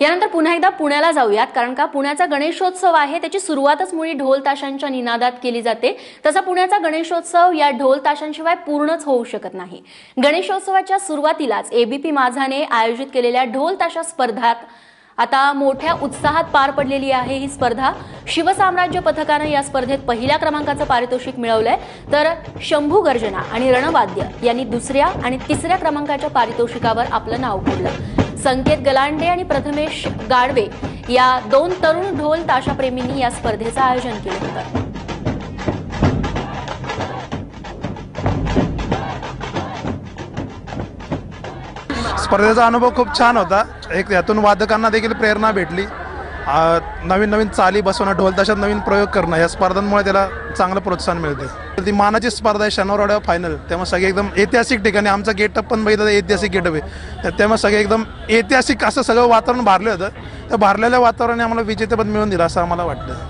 यानंतर पुन्हा एकदा पुण्याला जाऊयात कारण का पुण्याचा गणेशोत्सव आहे त्याची सुरुवातच मुळी ढोल ताशांच्या निनादात केली जाते. तसा पुण्याचा गणेशोत्सव या ढोल ताशांशिवाय पूर्णच होऊ शकत नाही. गणेशोत्सवाच्या सुरुवातीलाच एबीपी माझाने आयोजित केलेल्या ढोल ताशा स्पर्धात आता मोठ्या उत्साहात पार पडलेली आहे ही स्पर्धा. शिवसाम्राज्य पथकानं या स्पर्धेत पहिल्या क्रमांकाचं पारितोषिक मिळवलंय. तर शंभू गर्जना आणि रणवाद्य यांनी दुसऱ्या आणि तिसऱ्या क्रमांकाच्या पारितोषिकावर आपलं नाव कोरलं संकेत गलांडे आणि प्रथमेश गाडवे या दोन तरुण ढोल ताशाप्रेमींनी या स्पर्धेचं आयोजन केलं होतं. स्पर्धेचा अनुभव खूप छान होता. एक यातून वादकांना देखील प्रेरणा भेटली. नवीन नवीन चाली बसवणं ढोलताशात नवीन प्रयोग करणं या स्पर्धांमुळे त्याला चांगलं प्रोत्साहन मिळते ती मानाची स्पर्धा आहे शनिवारवाड्या फायनल त्यामुळे सगळे एकदम ऐतिहासिक ठिकाणी आमचा गेटअप पण बघितलं ऐतिहासिक गेटअप आहे. तर त्यामुळे सगळे एकदम ऐतिहासिक असं सगळं वातावरण भारलं होतं. त्या भारलेल्या वातावरणाने आम्हाला विजेतेपद मिळून दिलं असं आम्हाला वाटतं.